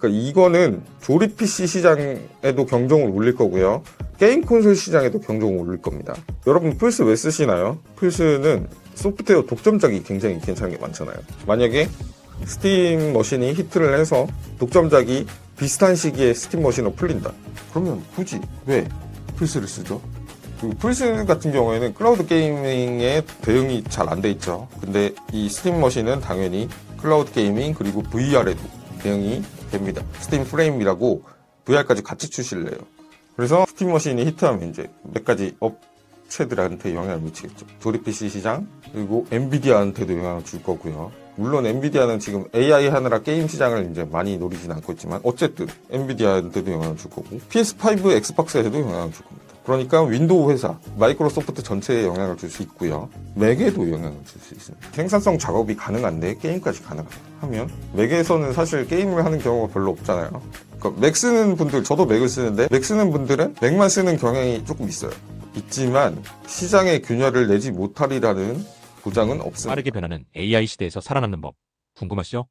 그러니까 이거는 조립 PC 시장에도 경종을 울릴 거고요. 게임 콘솔 시장에도 경종을 울릴 겁니다. 여러분 플스 왜 쓰시나요? 플스는 소프트웨어 독점작이 굉장히 괜찮은 게 많잖아요. 만약에 스팀 머신이 히트를 해서 독점작이 비슷한 시기에 스팀 머신으로 풀린다. 그러면 굳이 왜 플스를 쓰죠? 그리고 플스 같은 경우에는 클라우드 게이밍에 대응이 잘 안 돼 있죠. 근데 이 스팀 머신은 당연히 클라우드 게이밍 그리고 VR에도 대응이 됩니다. 스팀 프레임이라고 VR까지 같이 출시를 해요. 그래서 스팀 머신이 히트하면 이제 몇 가지 업체들한테 영향을 미치겠죠. 조립 PC 시장 그리고 엔비디아한테도 영향을 줄 거고요. 물론 엔비디아는 지금 AI 하느라 게임 시장을 이제 많이 노리진 않고 있지만 어쨌든 엔비디아한테도 영향을 줄 거고 PS5, 엑스박스에도 영향을 줄 겁니다. 그러니까 윈도우 회사, 마이크로소프트 전체에 영향을 줄 수 있고요. 맥에도 영향을 줄 수 있습니다. 생산성 작업이 가능한데 게임까지 가능하면 맥에서는 사실 게임을 하는 경우가 별로 없잖아요. 그러니까 맥 쓰는 분들, 저도 맥을 쓰는데 맥 쓰는 분들은 맥만 쓰는 경향이 조금 있어요. 있지만 시장의 균열을 내지 못하리라는 보장은 없습니다. 빠르게 변하는 AI 시대에서 살아남는 법. 궁금하시죠?